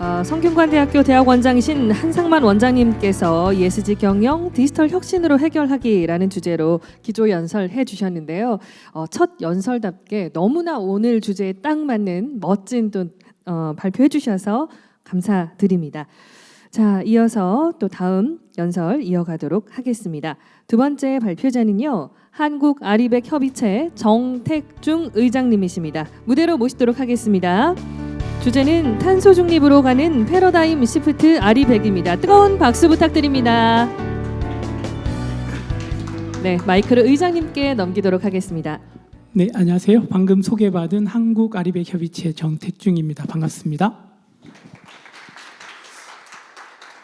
어, 성균관대학교 대학원장이신 한상만 원장님께서 ESG 경영 디지털 혁신으로 해결하기라는 주제로 기조 연설해 주셨는데요. 어, 첫 연설답게 너무나 오늘 주제에 딱 맞는 멋진 또 어, 발표해 주셔서 감사드립니다. 자, 이어서 또 다음 연설 이어가도록 하겠습니다. 두 번째 발표자는요. 한국 아리백 협의체 정택중 의장님이십니다. 무대로 모시도록 하겠습니다. 주제는 탄소 중립으로 가는 패러다임 시프트 아리백입니다. 뜨거운 박수 부탁드립니다. 네, 마이크를 의장님께 넘기도록 하겠습니다. 네, 안녕하세요. 방금 소개받은 한국 아리백 협의체 정택중입니다. 반갑습니다.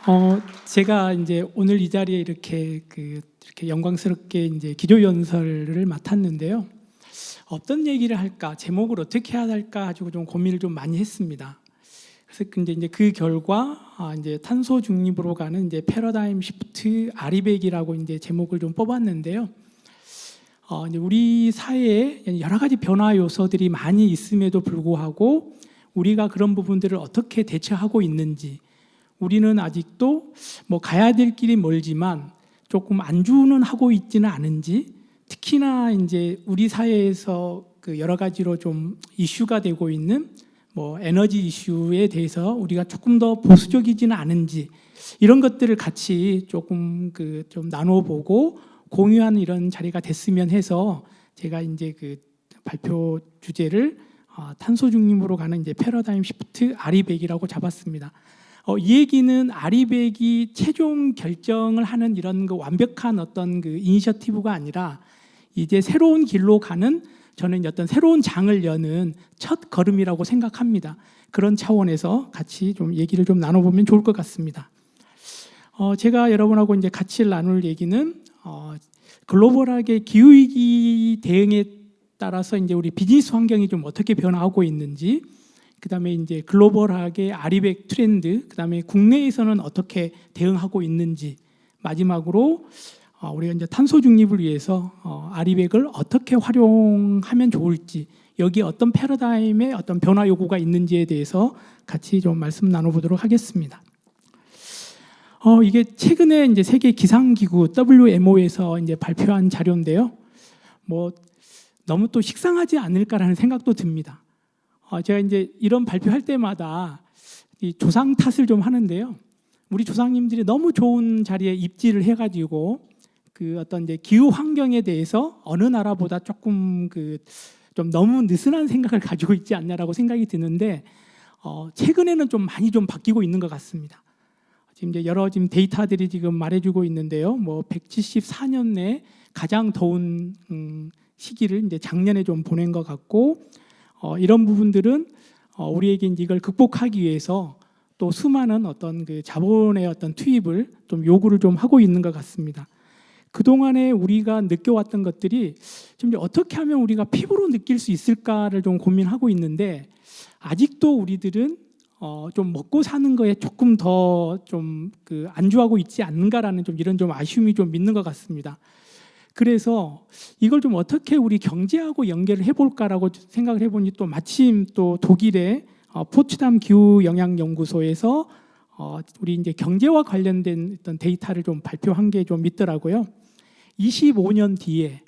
어, 제가 이제 오늘 이 자리에 이렇게 그 이렇게 영광스럽게 이제 기조 연설을 맡았는데요. 어떤 얘기를 할까, 제목을 어떻게 해야 할까 가지고 좀 고민을 좀 많이 했습니다. 그래서 근데 이제 그 결과 아, 이제 탄소 중립으로 가는 이제 패러다임 시프트 아리백이라고 이제 제목을 좀 뽑았는데요. 어, 이제 우리 사회에 여러 가지 변화 요소들이 많이 있음에도 불구하고 우리가 그런 부분들을 어떻게 대처하고 있는지 우리는 아직도 뭐 가야 될 길이 멀지만 조금 안주는 하고 있지는 않은지 특히나 이제 우리 사회에서 그 여러 가지로 좀 이슈가 되고 있는 뭐 에너지 이슈에 대해서 우리가 조금 더 보수적이지는 않은지 이런 것들을 같이 조금 그 좀 나눠보고 공유하는 이런 자리가 됐으면 해서 제가 이제 그 발표 주제를 어, 탄소 중립으로 가는 이제 패러다임 시프트 아리백이라고 잡았습니다. 어, 이 얘기는 아리백이 최종 결정을 하는 이런 그 완벽한 어떤 그 이니셔티브가 아니라 이제 새로운 길로 가는 저는 어떤 새로운 장을 여는 첫 걸음이라고 생각합니다. 그런 차원에서 같이 좀 얘기를 좀 나눠보면 좋을 것 같습니다. 어, 제가 여러분하고 이제 같이 나눌 얘기는 어, 글로벌하게 기후 위기 대응에 따라서 이제 우리 비즈니스 환경이 좀 어떻게 변화하고 있는지, 그 다음에 이제 글로벌하게 아리백 트렌드, 그 다음에 국내에서는 어떻게 대응하고 있는지, 마지막으로 어, 우리가 이제 탄소 중립을 위해서 어, 아리백을 어떻게 활용하면 좋을지, 여기 어떤 패러다임의 어떤 변화 요구가 있는지에 대해서 같이 좀 말씀 나눠보도록 하겠습니다. 어, 이게 최근에 이제 세계 기상기구 WMO에서 이제 발표한 자료인데요. 뭐 너무 또 식상하지 않을까라는 생각도 듭니다. 어, 제가 이제 이런 발표할 때마다 이 조상 탓을 좀 하는데요. 우리 조상님들이 너무 좋은 자리에 입지를 해가지고 그 어떤 이제 기후 환경에 대해서 어느 나라보다 조금 그 좀 너무 느슨한 생각을 가지고 있지 않냐라고 생각이 드는데 어, 최근에는 좀 많이 좀 바뀌고 있는 것 같습니다. 지금 이제 여러 지금 데이터들이 지금 말해주고 있는데요. 뭐 174년 내 가장 더운 음, 시기를 이제 작년에 좀 보낸 것 같고 어, 이런 부분들은 어, 우리에게 이걸 극복하기 위해서 또 수많은 어떤 그 자본의 어떤 투입을 좀 요구를 좀 하고 있는 것 같습니다. 그 동안에 우리가 느껴왔던 것들이 지금 어떻게 하면 우리가 피부로 느낄 수 있을까를 좀 고민하고 있는데 아직도 우리들은 어, 좀 먹고 사는 거에 조금 더 좀 그 안주하고 있지 않는가라는 좀 이런 좀 아쉬움이 좀 있는 것 같습니다. 그래서 이걸 좀 어떻게 우리 경제하고 연결을 해볼까라고 생각을 해보니 또 마침 또 독일의 어, 포츠담 기후 영향 연구소에서 어, 우리 이제 경제와 관련된 어떤 데이터를 좀 발표한 게 좀 있더라고요. 25년 뒤에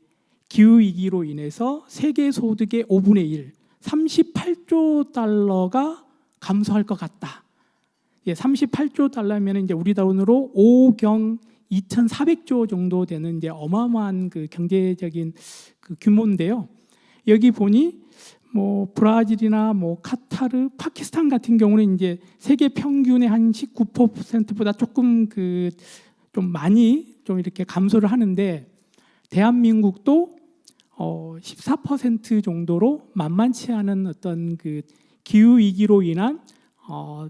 기후 위기로 인해서 세계 소득의 5분의 1, 38조 달러가 감소할 것 같다. 예, 38조 달러면 이제 우리 돈으로 5경 2,400조 정도 되는 이제 어마어마한 그 경제적인 그 규모인데요. 여기 보니 뭐 브라질이나 뭐 카타르, 파키스탄 같은 경우는 이제 세계 평균의 한 19%보다 조금 그 좀 많이 좀 이렇게 감소를 하는데 대한민국도 어 14% 정도로 만만치 않은 어떤 그 기후 위기로 인한 어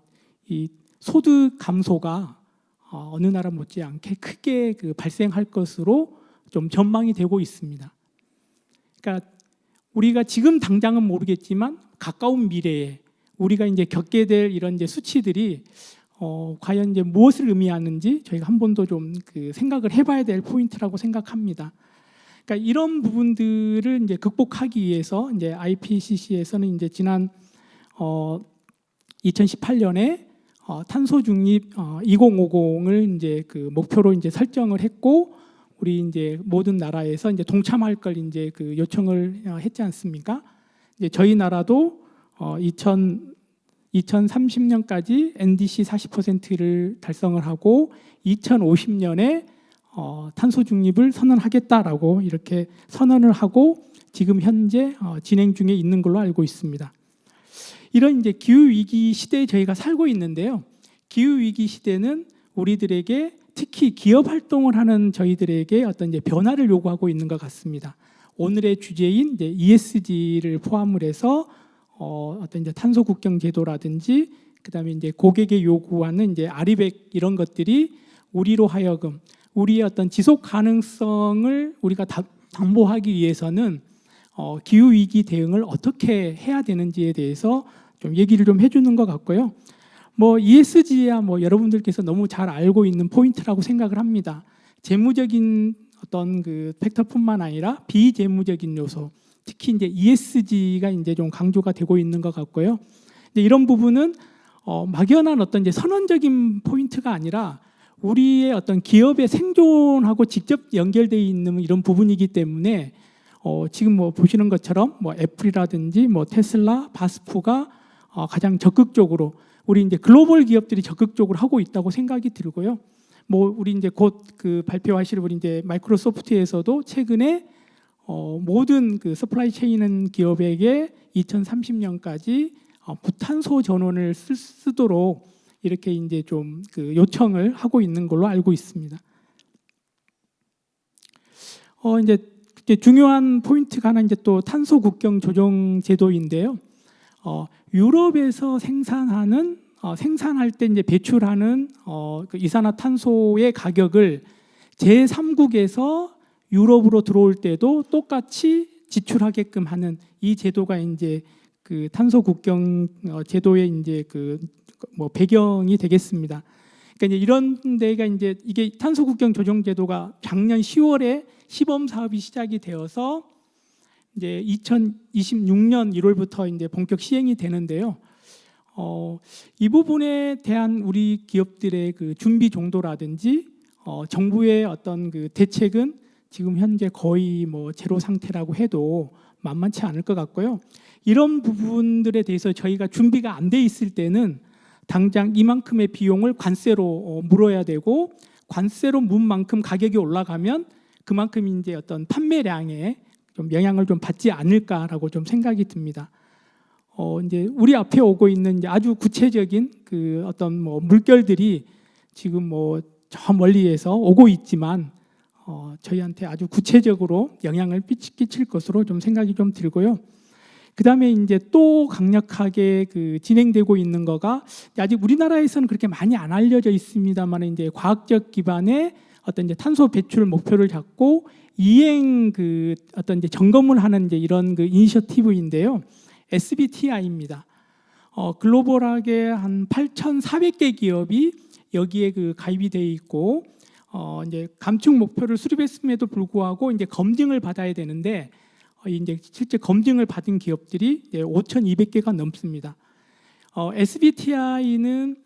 이 소득 감소가 어, 어느 나라 못지않게 크게 그 발생할 것으로 좀 전망이 되고 있습니다. 그러니까 우리가 지금 당장은 모르겠지만 가까운 미래에 우리가 이제 겪게 될 이런 이제 수치들이 어, 과연 이제 무엇을 의미하는지 저희가 한 번도 좀그 생각을 해봐야 될 포인트라고 생각합니다. 그러니까 이런 부분들을 이제 극복하기 위해서 이제 IPCC에서는 이제 지난 어, 2018년에 어, 탄소 중립 어, 2050을 이제 그 목표로 이제 설정을 했고 우리 이제 모든 나라에서 이제 동참할 걸 이제 그 요청을 어, 했지 않습니까? 이제 저희 나라도 어, 2000 2030년까지 NDC 40%를 달성을 하고 2050년에 어, 탄소 중립을 선언하겠다라고 이렇게 선언을 하고 지금 현재 어, 진행 중에 있는 걸로 알고 있습니다. 이런 이제 기후 위기 시대에 저희가 살고 있는데요. 기후 위기 시대는 우리들에게 특히 기업 활동을 하는 저희들에게 어떤 이제 변화를 요구하고 있는 것 같습니다. 오늘의 주제인 이제 ESG를 포함을 해서 어, 어떤 이제 탄소 국경 제도라든지 그다음에 이제 고객의 요구하는 이제 아리백 이런 것들이 우리로 하여금 우리의 어떤 지속 가능성을 우리가 다- 담보하기 위해서는 어, 기후 위기 대응을 어떻게 해야 되는지에 대해서 좀 얘기를 좀 해주는 것 같고요. 뭐 ESG야 뭐 여러분들께서 너무 잘 알고 있는 포인트라고 생각을 합니다. 재무적인 어떤 그 팩터뿐만 아니라 비재무적인 요소, 특히 이제 ESG가 이제 좀 강조가 되고 있는 것 같고요. 이제 이런 부분은 어, 막연한 어떤 이제 선언적인 포인트가 아니라 우리의 어떤 기업의 생존하고 직접 연결되어 있는 이런 부분이기 때문에 어, 지금 뭐 보시는 것처럼 뭐 애플이라든지 뭐 테슬라, 바스프가 어, 가장 적극적으로 우리 이제 글로벌 기업들이 적극적으로 하고 있다고 생각이 들고요. 뭐 우리 이제 곧 그 발표하실 우리 이제 마이크로소프트에서도 최근에 어, 모든 그 서플라이 체인 기업에게 2030년까지 어, 무탄소 전원을 쓸, 쓰도록 이렇게 이제 좀 그 요청을 하고 있는 걸로 알고 있습니다. 어 이제 중요한 포인트가 하나 이제 또 탄소 국경 조정 제도인데요. 어 유럽에서 생산하는 어, 생산할 때 이제 배출하는 어, 그 이산화탄소의 가격을 제3국에서 유럽으로 들어올 때도 똑같이 지출하게끔 하는 이 제도가 이제 그 탄소 국경 어, 제도의 이제 그 뭐 배경이 되겠습니다. 그러니까 이제 이런 데가 이제 이게 탄소 국경 조정 제도가 작년 10월에 시범 사업이 시작이 되어서 이제 2026년 1월부터 이제 본격 시행이 되는데요. 어, 이 부분에 대한 우리 기업들의 그 준비 정도라든지 어, 정부의 어떤 그 대책은 지금 현재 거의 뭐 제로 상태라고 해도 만만치 않을 것 같고요. 이런 부분들에 대해서 저희가 준비가 안 돼 있을 때는 당장 이만큼의 비용을 관세로 어, 물어야 되고 관세로 문 만큼 가격이 올라가면 그만큼 이제 어떤 판매량에 좀 영향을 좀 받지 않을까라고 좀 생각이 듭니다. 어 이제 우리 앞에 오고 있는 아주 구체적인 그 어떤 뭐 물결들이 지금 뭐 저 멀리에서 오고 있지만 어 저희한테 아주 구체적으로 영향을 끼칠 것으로 좀 생각이 좀 들고요. 그 다음에 이제 또 강력하게 그 진행되고 있는 거가 아직 우리나라에서는 그렇게 많이 안 알려져 있습니다만 이제 과학적 기반의 어떤 이제 탄소 배출 목표를 잡고 이행 그 어떤 이제 점검을 하는 이제 이런 그 이니셔티브인데요. SBTI입니다. 어, 글로벌하게 한 8,400개 기업이 여기에 그 가입이 돼 있고 어, 이제 감축 목표를 수립했음에도 불구하고 이제 검증을 받아야 되는데 어, 이제 실제 검증을 받은 기업들이 5,200개가 넘습니다. 어, SBTI는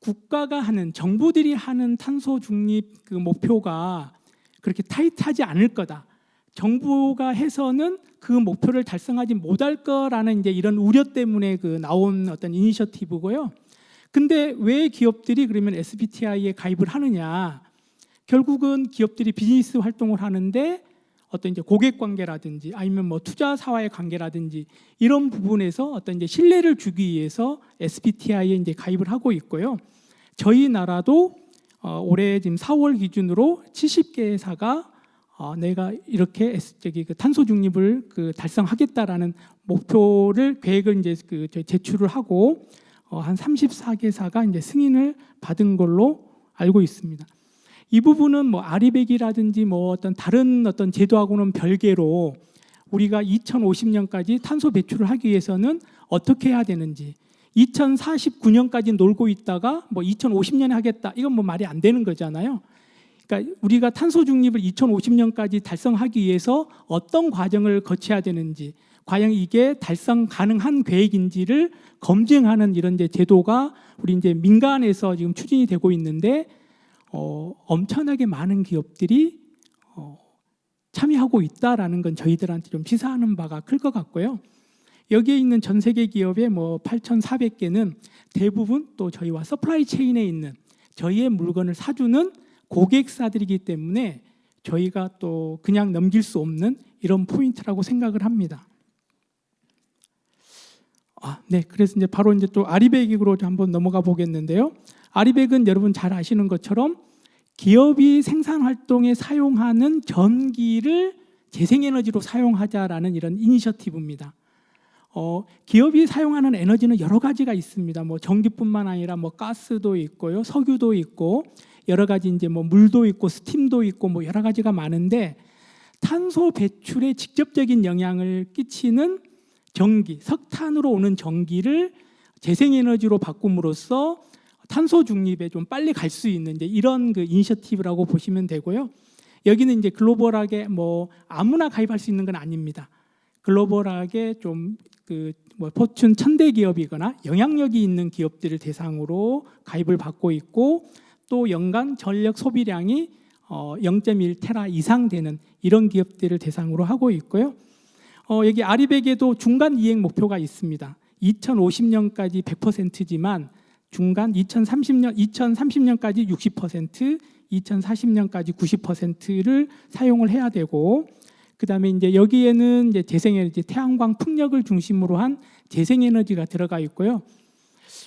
국가가 하는 정부들이 하는 탄소 중립 그 목표가 그렇게 타이트하지 않을 거다. 정부가 해서는 그 목표를 달성하지 못할 거라는 이제 이런 우려 때문에 그 나온 어떤 이니셔티브고요. 근데 왜 기업들이 그러면 SBTI에 가입을 하느냐? 결국은 기업들이 비즈니스 활동을 하는데 어떤 이제 고객 관계라든지 아니면 뭐 투자 사와의 관계라든지 이런 부분에서 어떤 이제 신뢰를 주기 위해서 SBTI에 이제 가입을 하고 있고요. 저희 나라도 어, 올해 지금 4월 기준으로 70개 회사가 어, 내가 이렇게 저기 그 탄소 중립을 그 달성하겠다라는 목표를 계획을 이제 그 제출을 하고 어, 한 34개사가 이제 승인을 받은 걸로 알고 있습니다. 이 부분은 뭐 아리백이라든지 뭐 어떤 다른 어떤 제도하고는 별개로 우리가 2050년까지 탄소 배출을 하기 위해서는 어떻게 해야 되는지 2049년까지 놀고 있다가 뭐 2050년에 하겠다 이건 뭐 말이 안 되는 거잖아요. 그러니까 우리가 탄소 중립을 2050년까지 달성하기 위해서 어떤 과정을 거쳐야 되는지 과연 이게 달성 가능한 계획인지를 검증하는 이런 이제 제도가 우리 이제 민간에서 지금 추진이 되고 있는데 어, 엄청나게 많은 기업들이 어, 참여하고 있다라는 건 저희들한테 좀 시사하는 바가 클 것 같고요. 여기에 있는 전 세계 기업의 뭐 8,400개는 대부분 또 저희와 서플라이 체인에 있는 저희의 물건을 사주는 고객사들이기 때문에 저희가 또 그냥 넘길 수 없는 이런 포인트라고 생각을 합니다. 아, 네. 그래서 이제 바로 이제 또 아리백으로 한번 넘어가 보겠는데요. 아리백은 여러분 잘 아시는 것처럼 기업이 생산 활동에 사용하는 전기를 재생에너지로 사용하자라는 이런 이니셔티브입니다. 어, 기업이 사용하는 에너지는 여러 가지가 있습니다. 뭐 전기뿐만 아니라 뭐 가스도 있고요, 석유도 있고 여러 가지 이제 뭐 물도 있고 스팀도 있고 뭐 여러 가지가 많은데 탄소 배출에 직접적인 영향을 끼치는 전기, 석탄으로 오는 전기를 재생에너지로 바꿈으로써 탄소 중립에 좀 빨리 갈 수 있는 이제 이런 그 이니셔티브라고 보시면 되고요. 여기는 이제 글로벌하게 뭐 아무나 가입할 수 있는 건 아닙니다. 글로벌하게 좀 그 뭐 포춘 천대 기업이거나 영향력이 있는 기업들을 대상으로 가입을 받고 있고 또 연간 전력 소비량이 어 0.1 테라 이상 되는 이런 기업들을 대상으로 하고 있고요. 어 여기 아리백에도 중간 이행 목표가 있습니다. 2050년까지 100%지만 중간 2030년 2030년까지 60%, 2040년까지 90%를 사용을 해야 되고 그다음에 이제 여기에는 이제 재생에너지 태양광 풍력을 중심으로 한 재생에너지가 들어가 있고요.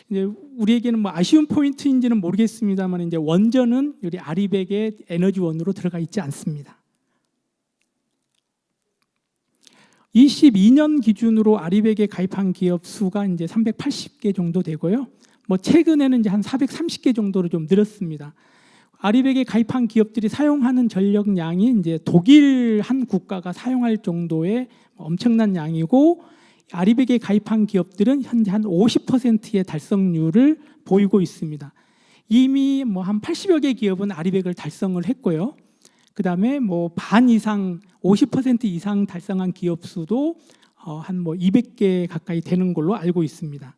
이제 우리에게는 뭐 아쉬운 포인트인지는 모르겠습니다만 이제 원전은 우리 아리백의 에너지원으로 들어가 있지 않습니다. 22년 기준으로 아리백에 가입한 기업 수가 이제 380개 정도 되고요. 뭐 최근에는 이제 한 430개 정도로 좀 늘었습니다. 아리백에 가입한 기업들이 사용하는 전력량이 이제 독일 한 국가가 사용할 정도의 엄청난 양이고 아리백에 가입한 기업들은 현재 한 50%의 달성률을 보이고 있습니다. 이미 뭐 한 80여 개 기업은 아리백을 달성을 했고요. 그 다음에 뭐 반 이상 50% 이상 달성한 기업 수도 어, 한뭐 200개 가까이 되는 걸로 알고 있습니다.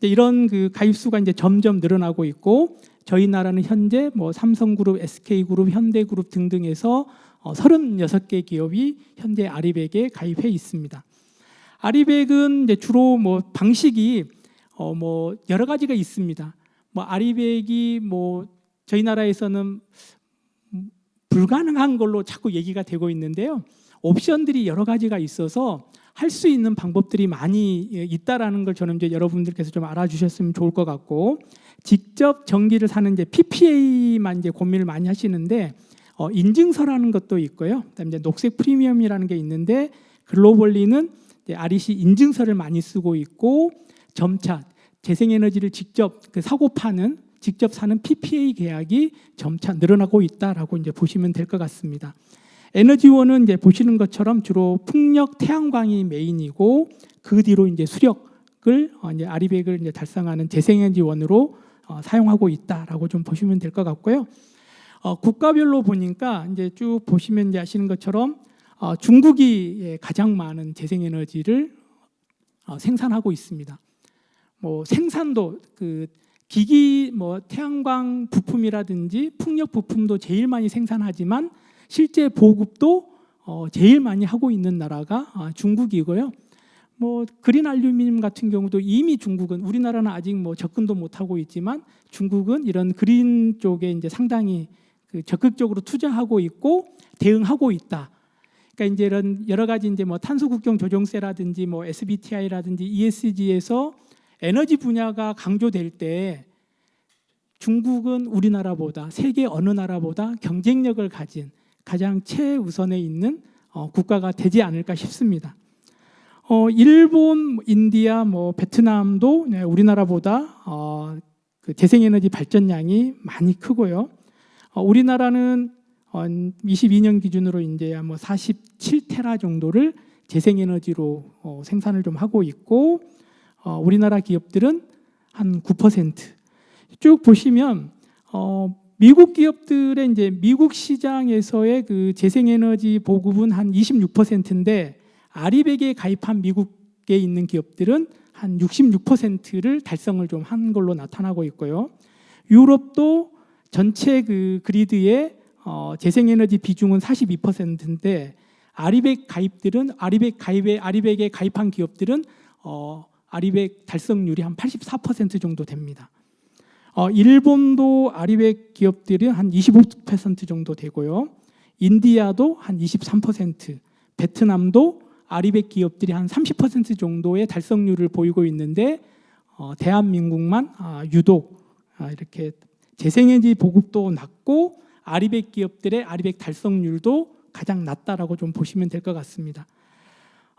이런 그 가입 수가 이제 점점 늘어나고 있고 저희 나라는 현재 뭐 삼성그룹, SK그룹, 현대그룹 등등에서 어, 36개 기업이 현재 아리백에 가입해 있습니다. 아리백은 이제 주로 뭐 방식이 어 뭐 여러 가지가 있습니다. 뭐 아리백이 뭐 저희 나라에서는 불가능한 걸로 자꾸 얘기가 되고 있는데요. 옵션들이 여러 가지가 있어서 할 수 있는 방법들이 많이 예, 있다라는 걸 저는 이제 여러분들께서 좀 알아주셨으면 좋을 것 같고 직접 전기를 사는 이제 PPA만 이제 고민을 많이 하시는데 어, 인증서라는 것도 있고요. 그다음에 이제 녹색 프리미엄이라는 게 있는데 글로벌리는 이제 REC 인증서를 많이 쓰고 있고 점차 재생에너지를 직접 그 사고 파는 직접 사는 PPA 계약이 점차 늘어나고 있다라고 이제 보시면 될 것 같습니다. 에너지원은 이제 보시는 것처럼 주로 풍력, 태양광이 메인이고 그 뒤로 이제 수력을 어, 이제 아리백을 이제 달성하는 재생에너지원으로 어, 사용하고 있다라고 좀 보시면 될 것 같고요. 어, 국가별로 보니까 이제 쭉 보시면 이제 아시는 것처럼 어, 중국이 예, 가장 많은 재생에너지를 어, 생산하고 있습니다. 뭐 생산도 그 기기 뭐 태양광 부품이라든지 풍력 부품도 제일 많이 생산하지만 실제 보급도 어, 제일 많이 하고 있는 나라가 아, 중국이고요. 뭐 그린 알루미늄 같은 경우도 이미 중국은 우리나라는 아직 뭐 접근도 못 하고 있지만 중국은 이런 그린 쪽에 이제 상당히 그 적극적으로 투자하고 있고 대응하고 있다. 그러니까 이제 이런 여러 가지 이제 뭐 탄소 국경 조정세라든지 뭐 SBTI라든지 ESG에서 에너지 분야가 강조될 때 중국은 우리나라보다 세계 어느 나라보다 경쟁력을 가진 가장 최우선에 있는 어, 국가가 되지 않을까 싶습니다. 어, 일본, 인디아, 뭐 베트남도 네, 우리나라보다 어, 그 재생에너지 발전량이 많이 크고요. 어, 우리나라는 어, 22년 기준으로 이제 뭐 47테라 정도를 재생에너지로 어, 생산을 좀 하고 있고 어, 우리나라 기업들은 한 9%쭉 보시면 어, 미국 기업들의 이제 미국 시장에서의 그 재생에너지 보급은 한 26%인데 아리백에 가입한 미국에 있는 기업들은 한 66%를 달성을 좀 한 걸로 나타나고 있고요. 유럽도 전체 그 그리드의 어, 재생에너지 비중은 42%인데 아리백 가입들은 아리백 가입에 아리백에 가입한 기업들은 어, 아리백 달성률이 한 84% 정도 됩니다. 어, 일본도 아리백 기업들이 한 25% 정도 되고요. 인디아도 한 23%, 베트남도 아리백 기업들이 한 30% 정도의 달성률을 보이고 있는데 어, 대한민국만 아, 유독 아, 이렇게 재생에너지 보급도 낮고 아리백 기업들의 아리백 달성률도 가장 낮다라고 좀 보시면 될 것 같습니다.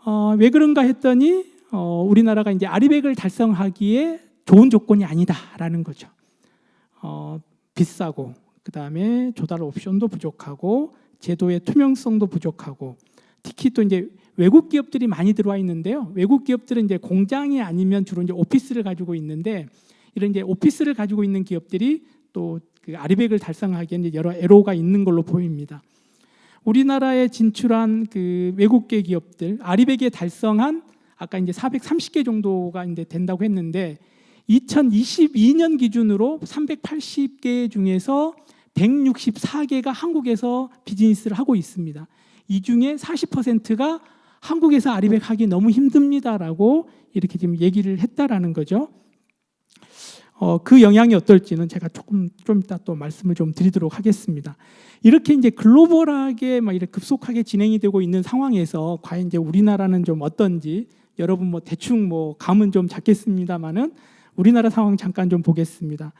어, 왜 그런가 했더니 어, 우리나라가 이제 아리백을 달성하기에 좋은 조건이 아니다라는 거죠. 어, 비싸고 그 다음에 조달 옵션도 부족하고 제도의 투명성도 부족하고 특히 또 이제 외국 기업들이 많이 들어와 있는데요. 외국 기업들은 이제 공장이 아니면 주로 이제 오피스를 가지고 있는데 이런 이제 오피스를 가지고 있는 기업들이 또 그 아리백을 달성하기에 이제 여러 애로가 있는 걸로 보입니다. 우리나라에 진출한 그 외국계 기업들 아리백에 달성한 아까 이제 430개 정도가 이제 된다고 했는데 2022년 기준으로 380개 중에서 164개가 한국에서 비즈니스를 하고 있습니다. 이 중에 40%가 한국에서 아리백 하기 너무 힘듭니다라고 이렇게 지금 얘기를 했다라는 거죠. 어, 그 영향이 어떨지는 제가 조금 좀 이따 또 말씀을 좀 드리도록 하겠습니다. 이렇게 이제 글로벌하게 막 이렇게 급속하게 진행이 되고 있는 상황에서 과연 이제 우리나라는 좀 어떤지 여러분 뭐 대충 뭐 감은 좀 잡겠습니다만은 우리나라 상황 잠깐 좀 보겠습니다.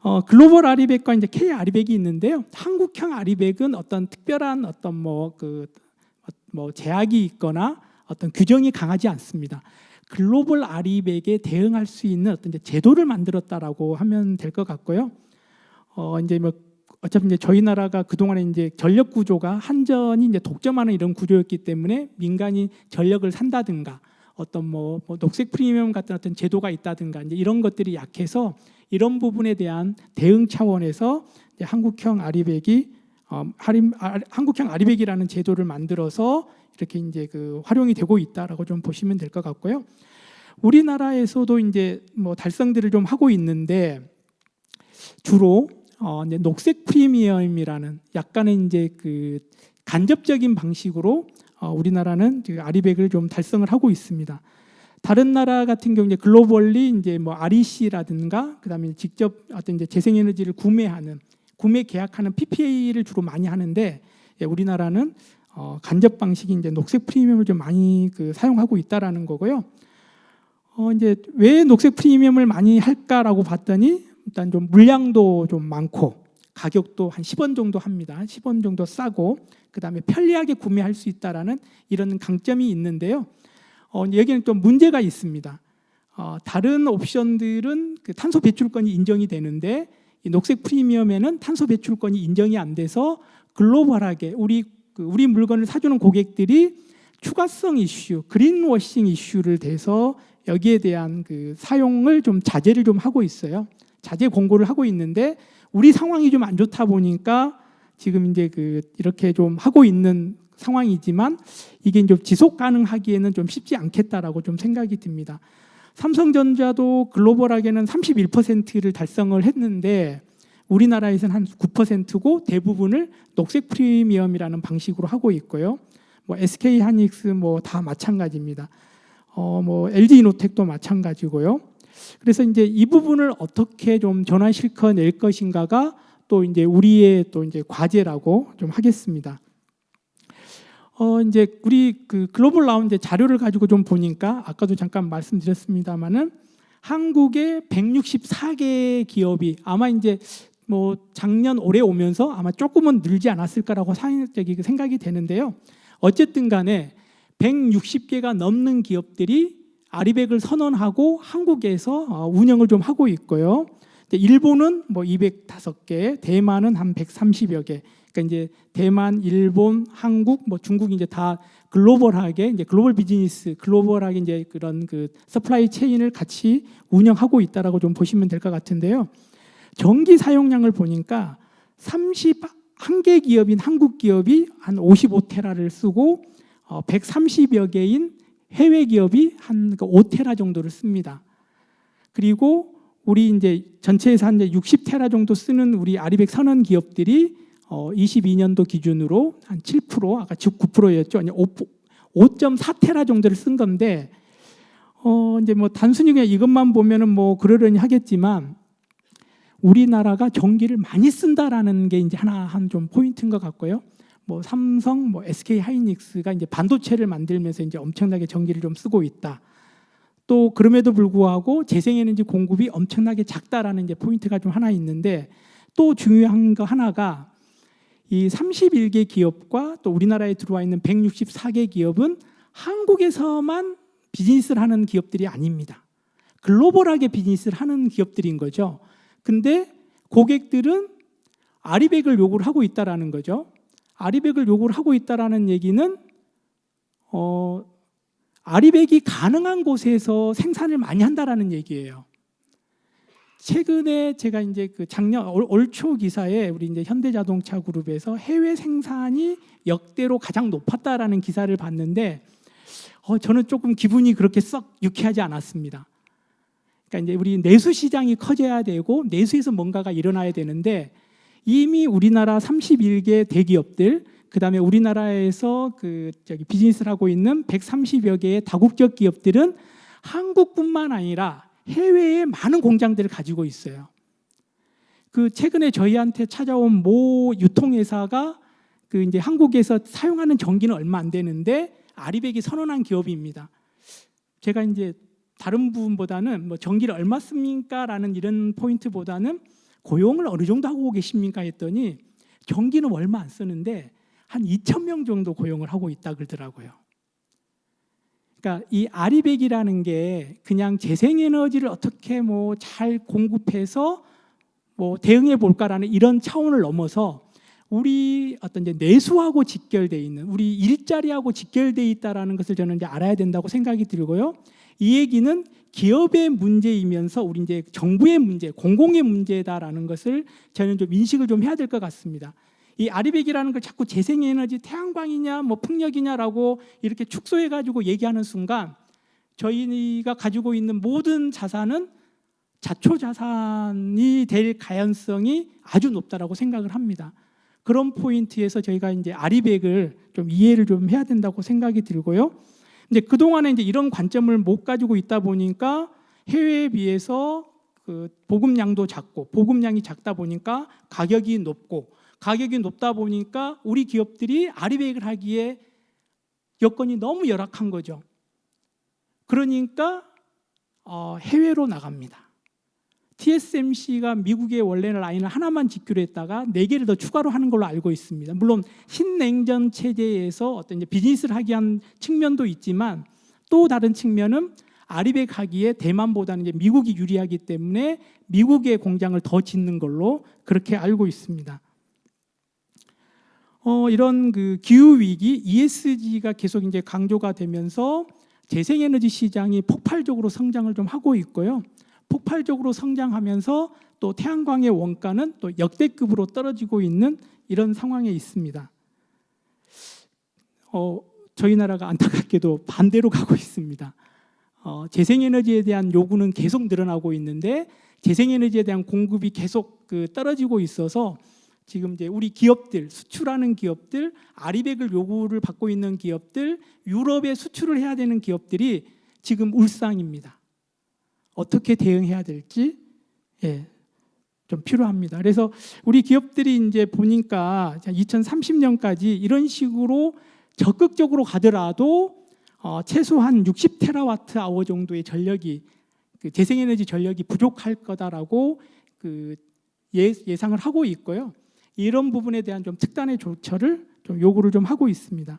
어, 글로벌 아리백과 이제 K 아리백이 있는데요. 한국형 아리백은 어떤 특별한 어떤 뭐 그 뭐 제약이 있거나 어떤 규정이 강하지 않습니다. 글로벌 아리백에 대응할 수 있는 어떤 이제 제도를 만들었다라고 하면 될 것 같고요. 어, 이제 뭐 어차피 이제 저희 나라가 그동안에 이제 전력 구조가 한전이 이제 독점하는 이런 구조였기 때문에 민간이 전력을 산다든가 어떤 뭐, 뭐 녹색 프리미엄 같은 어떤 제도가 있다든가 이제 이런 것들이 약해서 이런 부분에 대한 대응 차원에서 한국형 아리백이 어, 하림, 아, 한국형 아리백이라는 제도를 만들어서 이렇게 이제 그 활용이 되고 있다라고 좀 보시면 될 것 같고요. 우리나라에서도 이제 뭐 달성들을 좀 하고 있는데 주로 어, 이제 녹색 프리미엄이라는 약간의 이제 그 간접적인 방식으로 어, 우리나라는 그 아리백을 좀 달성을 하고 있습니다. 다른 나라 같은 경우 이제 글로벌리 이제 뭐 REC라든가 그다음에 직접 어떤 이제 재생에너지를 구매하는 구매 계약하는 PPA를 주로 많이 하는데 예, 우리나라는 어, 간접 방식이 이제 녹색 프리미엄을 좀 많이 그 사용하고 있다라는 거고요. 어, 이제 왜 녹색 프리미엄을 많이 할까라고 봤더니 일단 좀 물량도 좀 많고 가격도 한 10원 정도 합니다. 10원 정도 싸고 그다음에 편리하게 구매할 수 있다라는 이런 강점이 있는데요. 어, 여기는 좀 문제가 있습니다. 어, 다른 옵션들은 그 탄소 배출권이 인정이 되는데 이 녹색 프리미엄에는 탄소 배출권이 인정이 안 돼서 글로벌하게 우리 그 우리 물건을 사주는 고객들이 추가성 이슈, 그린워싱 이슈를 대서 여기에 대한 그 사용을 좀 자제를 좀 하고 있어요. 자제 공고를 하고 있는데 우리 상황이 좀 안 좋다 보니까 지금 이제 그 이렇게 좀 하고 있는 상황이지만 이게 좀 지속 가능하기에는 좀 쉽지 않겠다라고 좀 생각이 듭니다. 삼성전자도 글로벌하게는 31%를 달성을 했는데 우리나라에서는 한 9%고 대부분을 녹색 프리미엄이라는 방식으로 하고 있고요. 뭐 SK 하이닉스 뭐 다 마찬가지입니다. 어 뭐 LG 이노텍도 마찬가지고요. 그래서 이제 이 부분을 어떻게 좀 전환시켜 낼 것인가가 또 이제 우리의 또 이제 과제라고 좀 하겠습니다. 어 이제 우리 그 글로벌 라운드 자료를 가지고 좀 보니까 아까도 잠깐 말씀드렸습니다만은 한국의 164개 기업이 아마 이제 뭐 작년 올해 오면서 아마 조금은 늘지 않았을까라고 생각이 되는데요. 어쨌든 간에 160개가 넘는 기업들이 아리백을 선언하고 한국에서 어, 운영을 좀 하고 있고요. 일본은 뭐 205개, 대만은 한 130여 개. 그러니까 이제 대만, 일본, 한국, 뭐 중국 이제 다 글로벌하게 이제 글로벌 비즈니스, 글로벌하게 이제 그런 그 서플라이 체인을 같이 운영하고 있다라고 좀 보시면 될 것 같은데요. 전기 사용량을 보니까 31개 기업인 한국 기업이 한 55테라를 쓰고 어, 130여 개인 해외 기업이 한 5테라 정도를 씁니다. 그리고 우리 이제 전체에서 한 60테라 정도 쓰는 우리 아리백 선원 기업들이 어, 22년도 기준으로 한 7% 아까 9%였죠. 아니 5, 5.4테라 정도를 쓴 건데 어 이제 뭐 단순히 그냥 이것만 보면은 뭐 그러려니 하겠지만 우리나라가 전기를 많이 쓴다라는 게 이제 하나 한 좀 포인트인 것 같고요. 뭐 삼성, 뭐 SK 하이닉스가 이제 반도체를 만들면서 이제 엄청나게 전기를 좀 쓰고 있다. 또 그럼에도 불구하고 재생에너지 공급이 엄청나게 작다라는 이제 포인트가 좀 하나 있는데 또 중요한 거 하나가 이 31개 기업과 또 우리나라에 들어와 있는 164개 기업은 한국에서만 비즈니스를 하는 기업들이 아닙니다. 글로벌하게 비즈니스를 하는 기업들인 거죠. 근데 고객들은 아리백을 요구를 하고 있다라는 거죠. 아리백을 요구를 하고 있다라는 얘기는 어, 아리백이 가능한 곳에서 생산을 많이 한다라는 얘기예요. 최근에 제가 이제 그 작년 올, 올초 기사에 우리 이제 현대자동차 그룹에서 해외 생산이 역대로 가장 높았다라는 기사를 봤는데 어, 저는 조금 기분이 그렇게 썩 유쾌하지 않았습니다. 그러니까 이제 우리 내수 시장이 커져야 되고 내수에서 뭔가가 일어나야 되는데 이미 우리나라 31개 대기업들 그다음에 우리나라에서 그 저기 비즈니스를 하고 있는 130여 개의 다국적 기업들은 한국뿐만 아니라 해외에 많은 공장들을 가지고 있어요. 그 최근에 저희한테 찾아온 모 유통회사가 그 이제 한국에서 사용하는 전기는 얼마 안 되는데 아리백이 선언한 기업입니다. 제가 이제 다른 부분보다는 뭐 전기를 얼마 씁니까라는 이런 포인트보다는 고용을 어느 정도 하고 계십니까 했더니 전기는 얼마 안 쓰는데 한 2천 명 정도 고용을 하고 있다 그러더라고요. 그러니까 이 아리백이라는 게 그냥 재생에너지를 어떻게 뭐 잘 공급해서 뭐 대응해 볼까라는 이런 차원을 넘어서 우리 어떤 이제 내수하고 직결돼 있는 우리 일자리하고 직결돼 있다라는 것을 저는 이제 알아야 된다고 생각이 들고요. 이 얘기는 기업의 문제이면서 우리 이제 정부의 문제, 공공의 문제다라는 것을 저는 좀 인식을 좀 해야 될 것 같습니다. 이 아리백이라는 걸 자꾸 재생에너지 태양광이냐 뭐 풍력이냐라고 이렇게 축소해 가지고 얘기하는 순간 저희가 가지고 있는 모든 자산은 자초 자산이 될 가능성이 아주 높다라고 생각을 합니다. 그런 포인트에서 저희가 이제 아리백을 좀 이해를 좀 해야 된다고 생각이 들고요. 근데 그 동안에 이제 이런 관점을 못 가지고 있다 보니까 해외에 비해서 그 보급량도 작고 보급량이 작다 보니까 가격이 높고 가격이 높다 보니까 우리 기업들이 아리백을 하기에 여건이 너무 열악한 거죠. 그러니까 어, 해외로 나갑니다. TSMC가 미국의 원래는 라인을 하나만 직교로 했다가 네 개를 더 추가로 하는 걸로 알고 있습니다. 물론 신냉전 체제에서 어떤 비즈니스를 하기 위한 측면도 있지만 또 다른 측면은 아리백 하기에 대만보다는 이제 미국이 유리하기 때문에 미국의 공장을 더 짓는 걸로 그렇게 알고 있습니다. 어, 이런 그 기후 위기 ESG가 계속 이제 강조가 되면서 재생에너지 시장이 폭발적으로 성장을 좀 하고 있고요. 폭발적으로 성장하면서 또 태양광의 원가는 또 역대급으로 떨어지고 있는 이런 상황에 있습니다. 어, 저희 나라가 안타깝게도 반대로 가고 있습니다. 어, 재생에너지에 대한 요구는 계속 늘어나고 있는데 재생에너지에 대한 공급이 계속 그 떨어지고 있어서 지금 이제 우리 기업들 수출하는 기업들 아리백을 요구를 받고 있는 기업들 유럽에 수출을 해야 되는 기업들이 지금 울상입니다. 어떻게 대응해야 될지 예, 좀 필요합니다. 그래서 우리 기업들이 이제 보니까 2030년까지 이런 식으로 적극적으로 가더라도 어, 최소한 60 테라와트 아워 정도의 전력이 그 재생에너지 전력이 부족할 거다라고 그 예, 예상을 하고 있고요. 이런 부분에 대한 좀 특단의 조처를 좀 요구를 좀 하고 있습니다.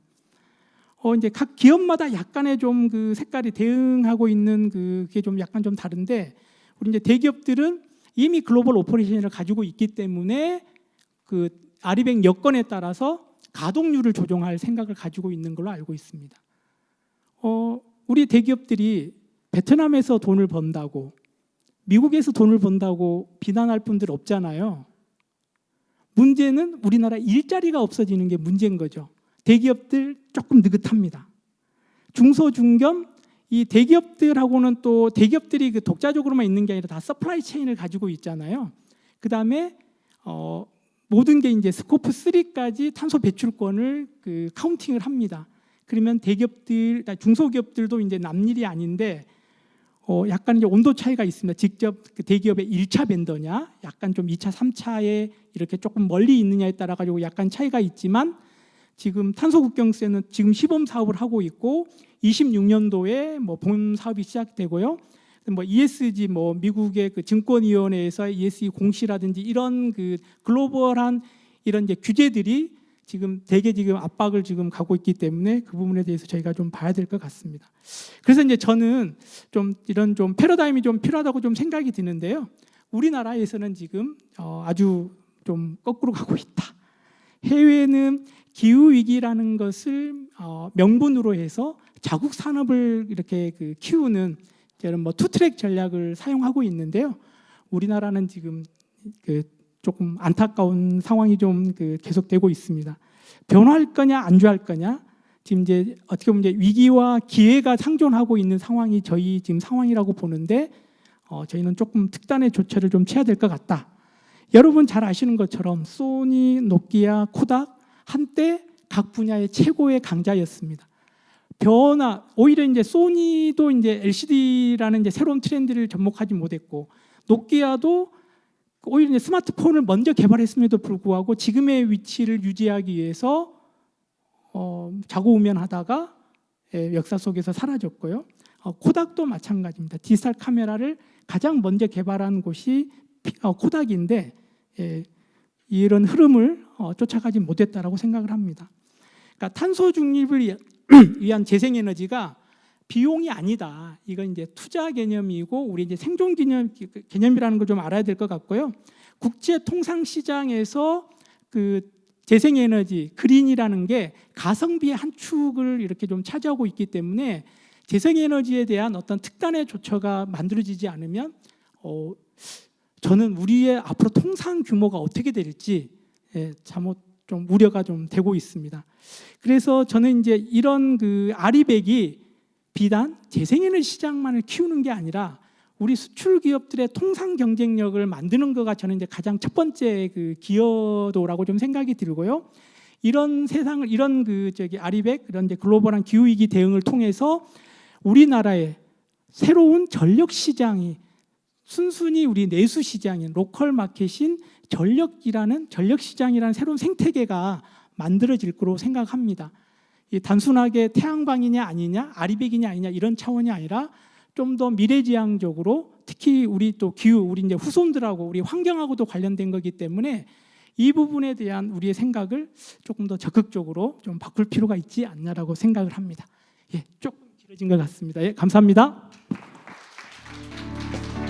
어 이제 각 기업마다 약간의 좀 그 색깔이 대응하고 있는 그게 좀 약간 좀 다른데 우리 이제 대기업들은 이미 글로벌 오퍼레이션을 가지고 있기 때문에 그 아리백 여건에 따라서 가동률을 조정할 생각을 가지고 있는 걸로 알고 있습니다. 어 우리 대기업들이 베트남에서 돈을 번다고 미국에서 돈을 번다고 비난할 분들 없잖아요. 문제는 우리나라 일자리가 없어지는 게 문제인 거죠. 대기업들 조금 느긋합니다. 중소 중견 이 대기업들하고는 또 대기업들이 그 독자적으로만 있는 게 아니라 다 서플라이 체인을 가지고 있잖아요. 그 다음에 어, 모든 게 이제 스코프 3까지 탄소 배출권을 그 카운팅을 합니다. 그러면 대기업들, 중소기업들도 이제 남일이 아닌데 어, 약간 이제 온도 차이가 있습니다. 직접 그 대기업의 1차 벤더냐, 약간 좀 2차, 3차에 이렇게 조금 멀리 있느냐에 따라 가지고 약간 차이가 있지만 지금 탄소 국경세는 지금 시범 사업을 하고 있고 26년도에 뭐 본 사업이 시작되고요. 뭐 ESG 뭐 미국의 그 증권위원회에서 ESG 공시라든지 이런 그 글로벌한 이런 이제 규제들이 지금 대개 지금 압박을 지금 가고 있기 때문에 그 부분에 대해서 저희가 좀 봐야 될 것 같습니다. 그래서 이제 저는 좀 이런 좀 패러다임이 좀 필요하다고 좀 생각이 드는데요. 우리나라에서는 지금 어 아주 좀 거꾸로 가고 있다. 해외는 기후 위기라는 것을 어 명분으로 해서 자국 산업을 이렇게 그 키우는 이런 뭐 투트랙 전략을 사용하고 있는데요. 우리나라는 지금 그 조금 안타까운 상황이 좀 그 계속되고 있습니다. 변화할 거냐 안주할 거냐 지금 이제 어떻게 보면 이제 위기와 기회가 상존하고 있는 상황이 저희 지금 상황이라고 보는데 어, 저희는 조금 특단의 조처를 좀 취해야 될 것 같다. 여러분 잘 아시는 것처럼 소니, 노키아, 코닥 한때 각 분야의 최고의 강자였습니다. 변화 오히려 이제 소니도 이제 LCD라는 이제 새로운 트렌드를 접목하지 못했고 노키아도 오히려 이제 스마트폰을 먼저 개발했음에도 불구하고 지금의 위치를 유지하기 위해서 어, 자고우면하다가 예, 역사 속에서 사라졌고요. 어, 코닥도 마찬가지입니다. 디지털 카메라를 가장 먼저 개발한 곳이 코닥인데 예, 이런 흐름을 어, 쫓아가지 못했다라고 생각을 합니다. 그러니까 탄소 중립을 위- 위한 재생에너지가 비용이 아니다. 이건 이제 투자 개념이고 우리 이제 생존 개념 개념이라는 걸 좀 알아야 될 것 같고요. 국제 통상 시장에서 그 재생에너지 그린이라는 게 가성비의 한 축을 이렇게 좀 차지하고 있기 때문에 재생에너지에 대한 어떤 특단의 조처가 만들어지지 않으면 어, 저는 우리의 앞으로 통상 규모가 어떻게 될지 예, 잘못 좀 우려가 좀 되고 있습니다. 그래서 저는 이제 이런 그 아리백이 비단 재생에너지 시장만을 키우는 게 아니라 우리 수출 기업들의 통상 경쟁력을 만드는 거가 저는 이제 가장 첫 번째 그 기여도라고 좀 생각이 들고요. 이런 세상을 이런 그 저기 아리백 그런 이제 글로벌한 기후 위기 대응을 통해서 우리나라의 새로운 전력 시장이 순순히 우리 내수 시장인 로컬 마켓인 전력이라는 전력 시장이라는 새로운 생태계가 만들어질 거로 생각합니다. 이 단순하게 태양광이냐 아니냐, 아리백이냐 아니냐 이런 차원이 아니라 좀 더 미래지향적으로 특히 우리 또 기후, 우리 이제 후손들하고 우리 환경하고도 관련된 거기 때문에 이 부분에 대한 우리의 생각을 조금 더 적극적으로 좀 바꿀 필요가 있지 않냐라고 생각을 합니다. 예, 조금 길어진 것 같습니다. 예, 감사합니다.